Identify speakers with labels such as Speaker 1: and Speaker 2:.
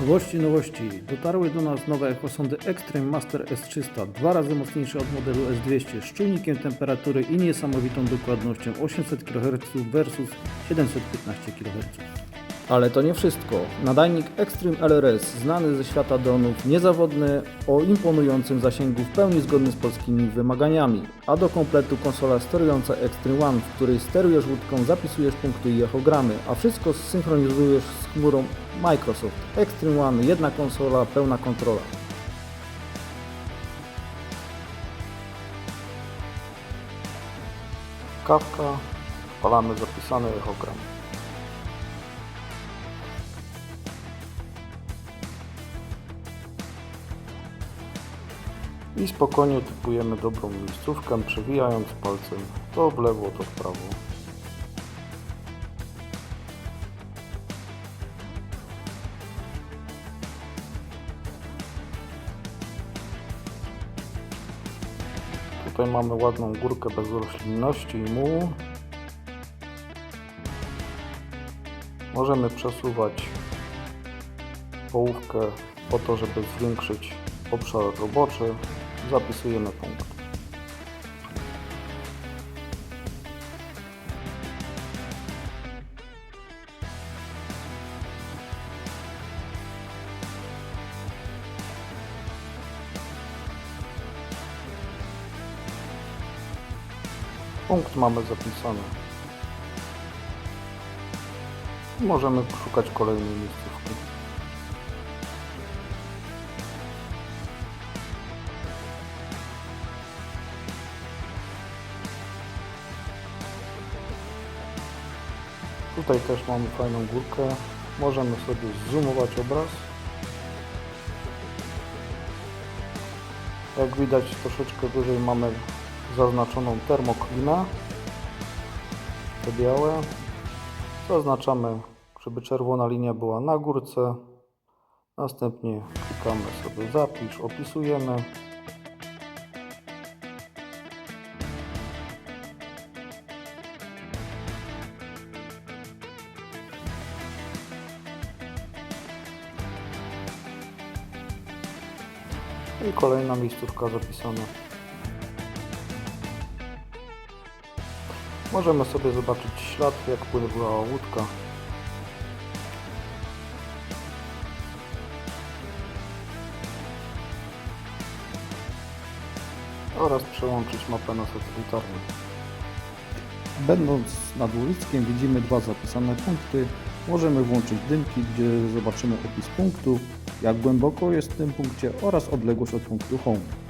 Speaker 1: Nowości, nowości. Dotarły do nas nowe echosondy Extreme Master S300, dwa razy mocniejsze od modelu S200, z czujnikiem temperatury i niesamowitą dokładnością 800 kHz versus 715 kHz. Ale to nie wszystko. Nadajnik Extreme LRS, znany ze świata dronów, niezawodny, o imponującym zasięgu w pełni zgodny z polskimi wymaganiami. A do kompletu konsola sterująca Extreme One, w której sterujesz łódką, zapisujesz punkty i echogramy, a wszystko synchronizujesz z chmurą Microsoft. Extreme One, jedna konsola, pełna kontrola. Kawka, wpalamy zapisany echogram. I spokojnie typujemy dobrą miejscówkę, przewijając palcem to w lewo, to w prawo. Tutaj mamy ładną górkę bez roślinności i mułu. Możemy przesuwać połówkę po to, żeby zwiększyć obszar roboczy. Zapisujemy punkt. Punkt mamy zapisany. Możemy szukać kolejnej miejscówki. Tutaj też mamy fajną górkę. Możemy sobie zoomować obraz. Jak widać troszeczkę wyżej mamy zaznaczoną termoklinę. Te białe. Zaznaczamy, żeby czerwona linia była na górce. Następnie klikamy sobie zapisz, opisujemy. I kolejna miejscówka zapisana. Możemy sobie zobaczyć ślad, jak pływała łódka. Oraz przełączyć mapę na satelitarną. Będąc nad Łulickiem widzimy dwa zapisane punkty. Możemy włączyć dymki, gdzie zobaczymy opis punktu, jak głęboko jest w tym punkcie oraz odległość od punktu home.